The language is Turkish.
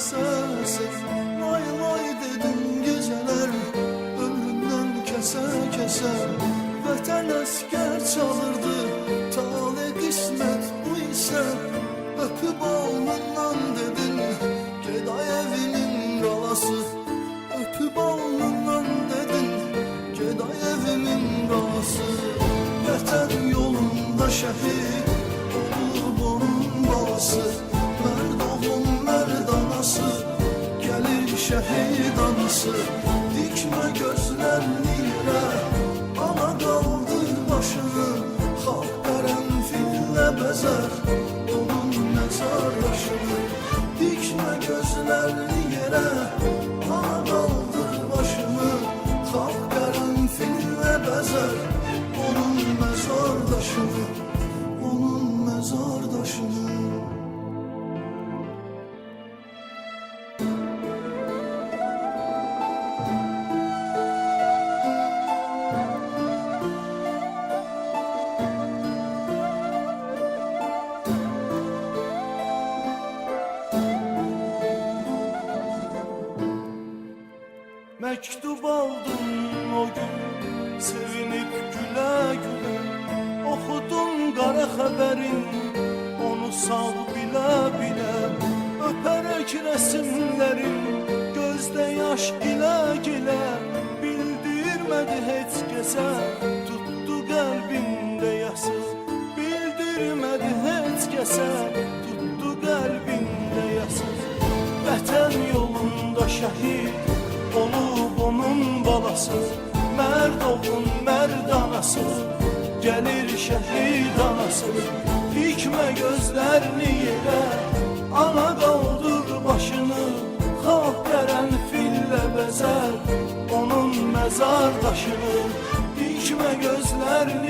Esasen Vay vay dedim geceler ömrümden kese kese. Vətən əskər yolunda şəhid Olur balası Mərd oğlum mərd anası gözlərini yerə Ana qaldır başını. Xalq qərənfillə bəzər Mektup aldım o gün Sevinip güle güle. Okudum kara haberin Onu sağ bile bile. Öperek resimlerin Gözde yaş gile gile. Bildirmedi hiç kese Tuttu kalbimde yası. Bildirmedi hiç kese Tuttu kalbimde yası. Vətən yolunda şəhid onun balası Mərd oğlun mərd anası. Anası Dikmə gözlərini yerə Ana qaldır başını. Xalq qərən fillə bəzər Onun gözlərini yerə Ana qaldır